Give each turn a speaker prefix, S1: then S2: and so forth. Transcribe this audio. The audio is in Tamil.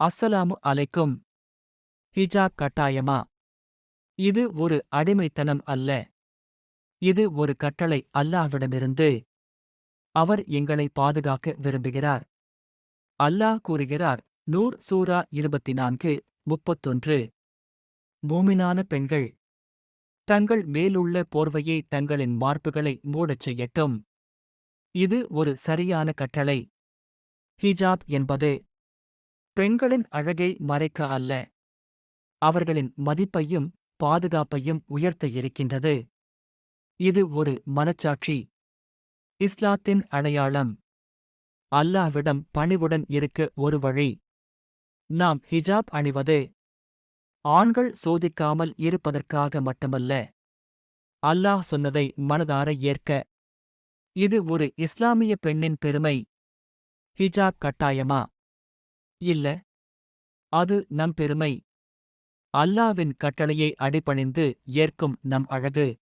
S1: அஸ்ஸலாமு அலைக்கும். ஹிஜாப் கட்டாயமா? இது ஒரு அடிமைத்தனம் அல்ல. இது ஒரு கட்டளை அல்லாவிடமிருந்து அவர் எங்களை பாதுகாக்க விரும்புகிறார். அல்லாஹ் கூறுகிறார் நூர் சூரா இருபத்தி நான்கு முப்பத்தொன்று. மூமினான பெண்கள் தங்கள் மேலுள்ள போர்வையை தங்களின் மார்புகளை மூடச் செய்யட்டும். இது ஒரு சரியான கட்டளை. ஹிஜாப் என்பது பெண்களின் அழகை மறைக்க அல்ல. அவர்களின் மதிப்பையும் பாதுகாப்பையும் உயர்த்த இருக்கின்றது. இது ஒரு மனச்சாட்சி. இஸ்லாத்தின் அடையாளம். அல்லாஹ்விடம் பணிவுடன் இருக்க ஒரு வழி. நாம் ஹிஜாப் அணிவது. ஆண்கள் சோதிக்காமல் இருப்பதற்காக மட்டுமல்ல. அல்லாஹ் சொன்னதை மனதார ஏற்க. இது ஒரு இஸ்லாமிய பெண்ணின் பெருமை. ஹிஜாப் கட்டாயமா? இல்ல. அது நம் பெருமை. அல்லாவின் கட்டளையை அடிபணிந்து ஏற்கும் நம் அழகு.